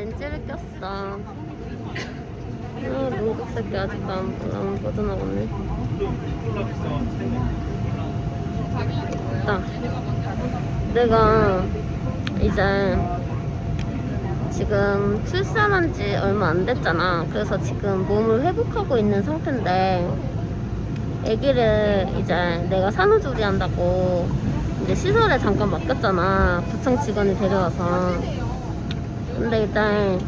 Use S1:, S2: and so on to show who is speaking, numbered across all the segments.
S1: 렌즈를 꼈어. 아, 눈곱 새끼 아직도 안, 안 뻗어나오네. 나 내가 이제 지금 출산한 지 얼마 안 됐잖아. 그래서 지금 몸을 회복하고 있는 상태인데, 아기를 이제 내가 산후조리 한다고 이제 시설에 잠깐 맡겼잖아. 구청 직원이 데려와서. 근데 일단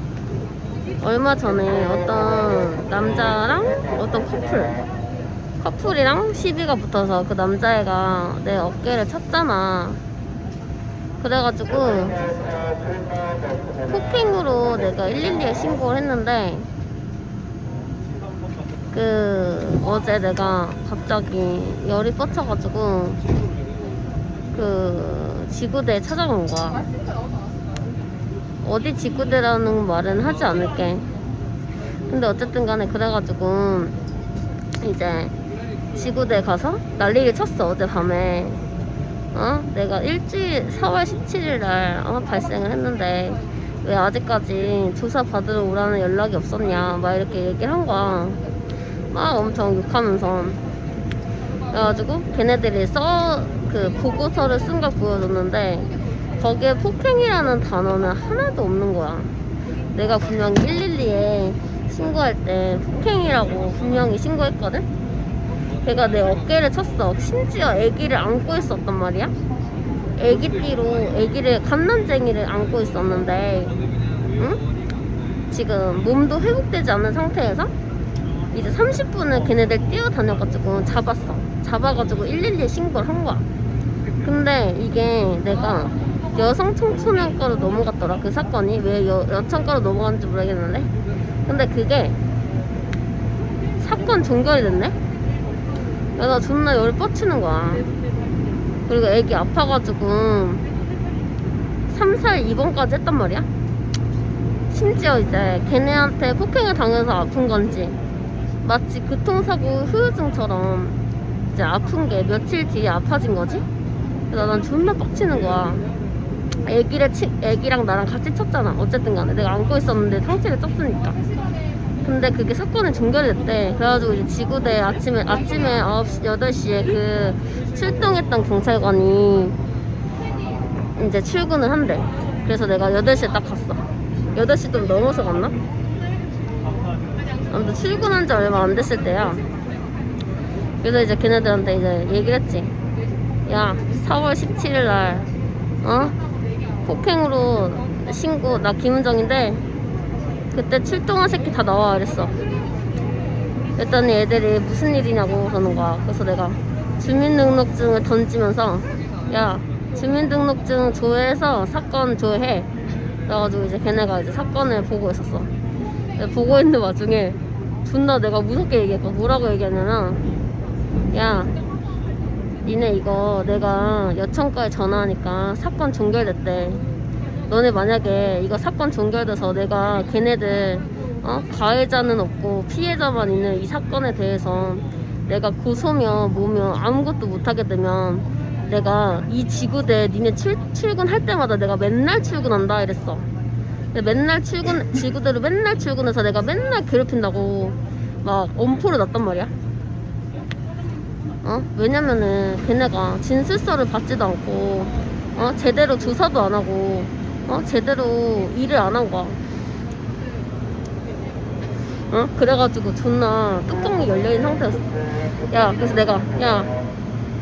S1: 얼마 전에 어떤 남자랑 어떤 커플 커플이랑 시비가 붙어서 그 남자애가 내 어깨를 쳤잖아. 그래가지고 폭행으로 내가 112에 신고를 했는데 그 어제 내가 갑자기 열이 뻗쳐가지고 그 지구대에 찾아간 거야. 어디 지구대라는 말은 하지 않을게. 근데 어쨌든 간에 그래가지고 이제 지구대 가서 난리를 쳤어 어제 밤에 어? 내가 일주일 4월 17일 날 어? 발생을 했는데 왜 아직까지 조사 받으러 오라는 연락이 없었냐 막 이렇게 얘기를 한 거야 막 엄청 욕하면서 그래가지고 걔네들이 써 그 보고서를 쓴 걸 보여줬는데 거기에 폭행이라는 단어는 하나도 없는 거야 내가 분명히 112에 신고할 때 폭행이라고 분명히 신고했거든 걔가 내 어깨를 쳤어. 심지어 아기를 안고 있었단 말이야. 아기 띠로 아기를 갓난쟁이를 안고 있었는데, 응? 지금 몸도 회복되지 않은 상태에서 이제 30분을 걔네들 뛰어다녀가지고 잡았어. 잡아가지고 112에 신고를 한 거야. 근데 이게 내가 여성 청소년과로 넘어갔더라 그 사건이 왜 여, 여청과로 넘어갔는지 모르겠는데 근데 그게 사건 종결이 됐네 내가 존나 열이 뻗치는 거야. 그리고 애기 아파가지고 3살 입원까지 했단 말이야. 심지어 이제 걔네한테 폭행을 당해서 아픈 건지 마치 교통사고 후유증처럼 이제 아픈 게 며칠 뒤에 아파진 거지. 그래서 난 존나 빡치는 거야. 애기를 치, 애기랑 나랑 같이 쳤잖아. 어쨌든 간에 내가 안고 있었는데 상체를 쳤으니까. 근데 그게 사건이 종결됐대. 그래가지고 이제 지구대 아침에, 아침에 9시, 8시에 그 출동했던 경찰관이 이제 출근을 한대. 그래서 내가 8시에 딱 갔어. 8시 좀 넘어서 갔나? 아무튼 출근한 지 얼마 안 됐을 때야. 그래서 이제 걔네들한테 이제 얘기를 했지. 야, 4월 17일 날, 어? 폭행으로 신고, 나 김은정인데, 그때 출동한 새끼 다 나와 그랬어. 그랬더니 애들이 무슨 일이냐고 그러는 거야. 그래서 내가 주민등록증을 던지면서 야 주민등록증 조회해서 사건 조회해. 그래가지고 이제 걔네가 이제 사건을 보고 있었어. 보고 있는 와중에 존나 내가 무섭게 얘기했고 뭐라고 얘기했냐면 야 니네 이거 내가 여청과에 전화하니까 사건 종결됐대 너네 만약에 이거 사건 종결돼서 내가 걔네들 어? 가해자는 없고 피해자만 있는 이 사건에 대해서 내가 고소며 뭐며 아무것도 못하게 되면 내가 이 지구대 니네 출, 출근할 때마다 내가 맨날 출근한다 이랬어 맨날 출근 지구대로 맨날 출근해서 내가 맨날 괴롭힌다고 막 엄포를 놨단 말이야 어? 왜냐면은 걔네가 진술서를 받지도 않고 어? 제대로 조사도 안 하고 어? 제대로 일을 안 한 거야. 어? 그래가지고 존나 뚜껑이 열려있는 상태였어. 야, 그래서 내가, 야,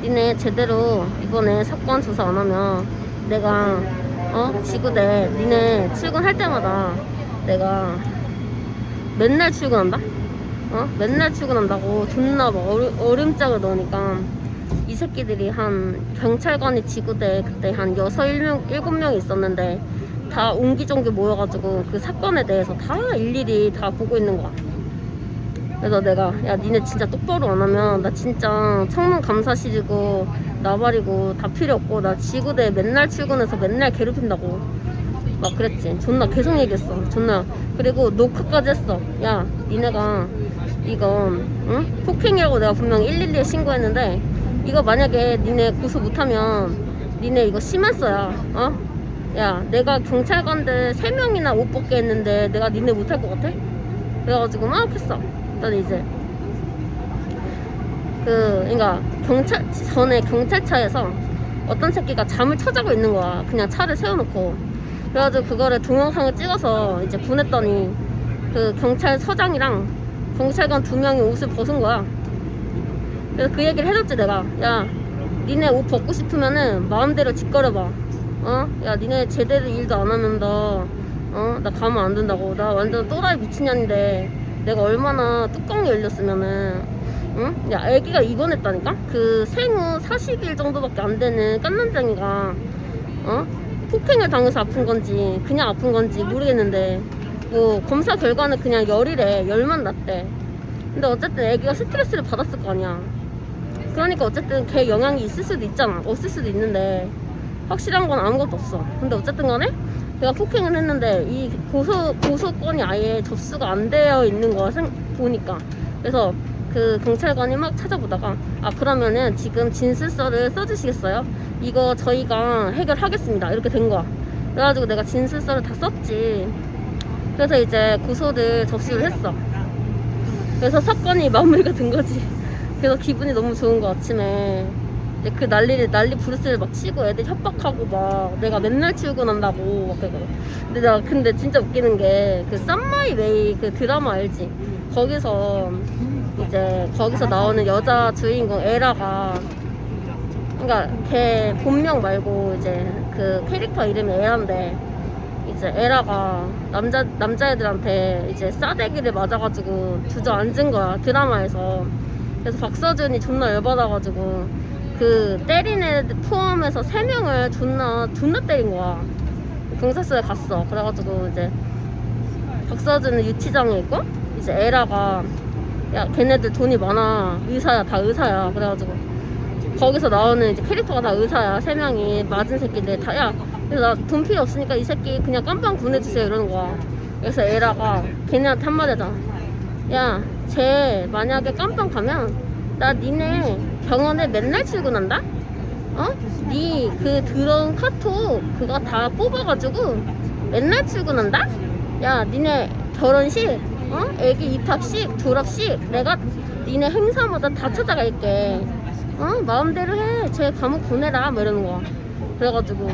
S1: 니네 제대로 이번에 사건 조사 안 하면 내가, 어? 지구대, 니네 출근할 때마다 내가 맨날 출근한다? 어? 맨날 출근한다고 존나 막 얼음, 얼음장을 넣으니까 이 새끼들이 한 경찰관이 지구대에 그때 한 여섯 일명 일곱 명 있었는데 다 옹기종기 모여가지고 그 사건에 대해서 다 일일이 다 보고 있는 거야. 그래서 내가 야 니네 진짜 똑바로 안 하면 나 진짜 청문 감사실이고 나발이고 다 필요 없고 나 지구대에 맨날 출근해서 맨날 괴롭힌다고 막 그랬지. 존나 계속 얘기했어. 존나 그리고 녹화까지 했어. 야 니네가 이건 응? 폭행이라고 내가 분명 112에 신고했는데 이거 만약에 니네 고소 못하면 니네 이거 심했어야 어? 야 내가 경찰관들 3명이나 옷 벗게 했는데 내가 니네 못할 것 같아? 그래가지고 막 했어 그랬더니 이제 그 그러니까 경찰 전에 경찰차에서 어떤 새끼가 잠을 쳐자고 있는 거야 그냥 차를 세워놓고 그래가지고 그거를 동영상을 찍어서 이제 보냈더니 그 경찰서장이랑 경찰관 두 명이 옷을 벗은 거야 그래서 그 얘기를 해줬지 내가 야 니네 옷 벗고 싶으면은 마음대로 짓거려봐 어? 야 니네 제대로 일도 안너 어? 나 가면 안 된다고 나 완전 또라이 미친년인데 내가 얼마나 뚜껑이 열렸으면은 응? 야 애기가 입원했다니까? 그 생후 40일 정도밖에 안 되는 깐난쟁이가 어? 폭행을 당해서 아픈 건지 그냥 아픈 건지 모르겠는데 뭐 검사 결과는 그냥 열이래 열만 났대. 근데 어쨌든 애기가 스트레스를 받았을 거 아니야. 그러니까 어쨌든 걔 영향이 있을 수도 있잖아. 없을 수도 있는데 확실한 건 아무것도 없어. 근데 어쨌든 간에 걔가 폭행을 했는데 이 고소, 고소건이 아예 접수가 안 되어 있는 생, 보니까. 그래서 그 경찰관이 막 찾아보다가 아 그러면은 지금 진술서를 써주시겠어요? 이거 저희가 해결하겠습니다. 이렇게 된 거야. 그래가지고 내가 진술서를 다 썼지 그래서 이제 고소를 접수를 했어. 그래서 사건이 마무리가 된 거지. 그래서 기분이 너무 좋은 거 아침에. 이제 그 난리를 난리 부르스를 막 치고 애들 협박하고 막 내가 맨날 출근한다고 막 그러고 근데 나 근데 진짜 웃기는 게 그 썸마이 웨이 그 드라마 알지? 거기서 이제 거기서 나오는 여자 주인공 에라가 그러니까 걔 본명 말고 이제 그 캐릭터 이름이 에라인데 이제 에라가 남자 남자애들한테 이제 싸대기를 맞아가지고 주저앉은 거야 드라마에서. 그래서 박서준이 존나 열받아가지고 그 때린 애 포함해서 세 명을 존나 존나 때린 거야. 경찰서에 갔어. 그래가지고 이제 박서준은 유치장에 있고 이제 에라가 야 걔네들 돈이 많아. 의사야 다 의사야. 그래가지고 거기서 나오는 이제 캐릭터가 다 의사야. 세 명이 맞은 새끼들 다야 그래서 나 돈 필요 없으니까 이 새끼 그냥 깜빵 보내주세요 이러는 거야 그래서 에라가 걔네한테 한마디 하잖아 야쟤 만약에 깜빵 가면 나 니네 병원에 맨날 출근한다 어? 니 그 들어온 카톡 그거 다 뽑아가지고 맨날 출근한다? 야 니네 결혼식 어? 애기 입학식 졸업식 내가 니네 행사마다 다 찾아갈게 어? 마음대로 해쟤 감옥 보내라 뭐 이러는 거야 그래가지고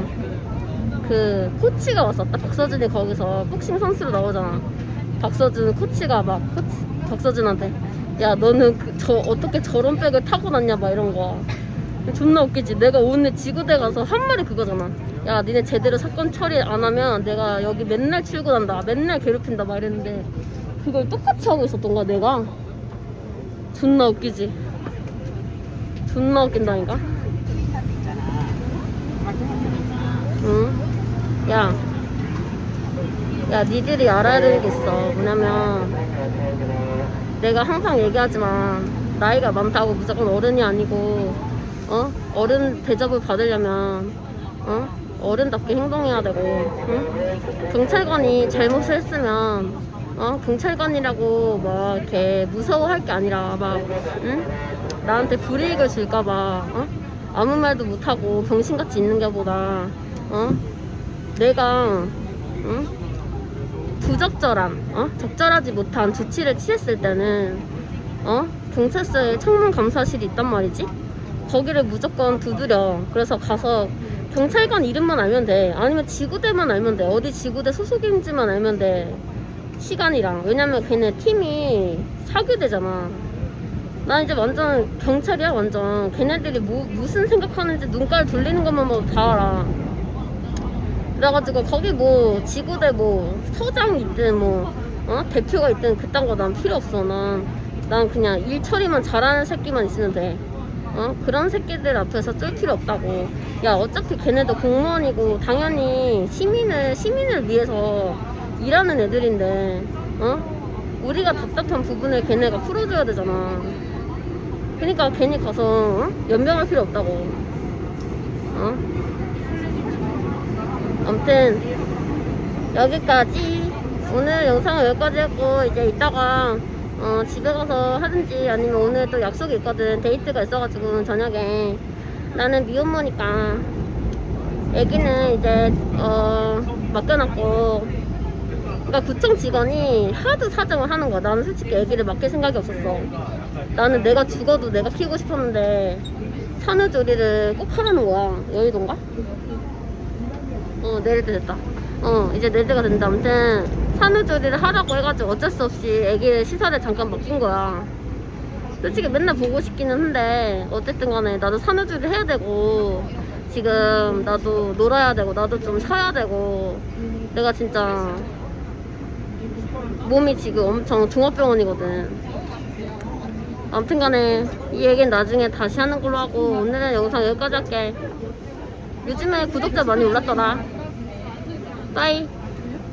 S1: 그 코치가 왔었다? 박서준이 거기서 복싱 선수로 나오잖아. 박서준 코치가 막 코치, 박서준한테 야 너는 그, 저 어떻게 저런 백을 타고났냐? 막 이런 거야. 존나 웃기지. 내가 오늘 지구대 가서 한 말이 그거잖아 야 니네 제대로 사건 처리 안 하면 내가 여기 맨날 출근한다. 맨날 괴롭힌다. 막 이랬는데 그걸 똑같이 하고 있었던 거야 내가. 존나 웃기지. 존나 웃긴다니까? 응? 야, 야, 니들이 알아야 있어. 뭐냐면, 내가 항상 얘기하지만, 나이가 많다고 무조건 어른이 아니고, 어? 어른 대접을 받으려면, 어? 어른답게 행동해야 되고, 응? 경찰관이 잘못을 했으면, 어? 경찰관이라고 막 이렇게 무서워할 게 아니라, 막, 응? 나한테 불이익을 줄까봐, 어? 아무 말도 못하고 병신같이 있는 게 보다, 어? 내가 응? 부적절한 어? 적절하지 못한 조치를 취했을 때는 어? 경찰서에 청문 감사실이 있단 말이지? 거기를 무조건 두드려. 그래서 가서 경찰관 이름만 알면 돼. 아니면 지구대만 알면 돼. 어디 지구대 소속인지만 알면 돼. 시간이랑. 왜냐면 걔네 팀이 사교대잖아. 나 이제 완전 경찰이야 완전. 걔네들이 뭐, 무슨 생각하는지 눈깔 돌리는 것만 봐도 다 알아 그래가지고 거기 뭐 지구대 뭐 서장이 있든 뭐 어? 대표가 있든 그딴 거 난 필요 없어 난, 난 그냥 일 처리만 잘하는 새끼만 있으면 돼 어? 그런 새끼들 앞에서 쫄 필요 없다고 야 어차피 걔네도 공무원이고 당연히 시민을 시민을 위해서 일하는 애들인데 어? 우리가 답답한 부분을 걔네가 풀어줘야 되잖아 그러니까 괜히 가서 어? 연병할 필요 없다고 어? 아무튼 여기까지. 오늘 영상은 여기까지 했고 이제 이따가 어, 집에 가서 하든지 아니면 오늘 또 약속이 있거든. 데이트가 있어가지고 저녁에. 나는 미혼모니까 애기는 이제 어 맡겨놨고. 그러니까 구청 직원이 하도 사정을 하는 거야. 나는 솔직히 애기를 맡길 생각이 없었어. 나는 내가 죽어도 내가 키우고 싶었는데 산후조리를 꼭 하라는 거야. 여의도인가? 어 내릴 때 됐다. 어 이제 내일 때가 된다. 아무튼 산후조리를 하라고 해가지고 어쩔 수 없이 애기 시설에 잠깐 맡긴 거야. 솔직히 맨날 보고 싶기는 한데 어쨌든 간에 나도 산후조리 해야 되고 지금 나도 놀아야 되고 나도 좀 쉬어야 되고 내가 진짜 몸이 지금 엄청 종합병원이거든. 아무튼 간에 이 얘기는 나중에 다시 하는 걸로 하고 오늘은 영상 여기까지 할게. 요즘에 구독자 많이 올랐더라 빠이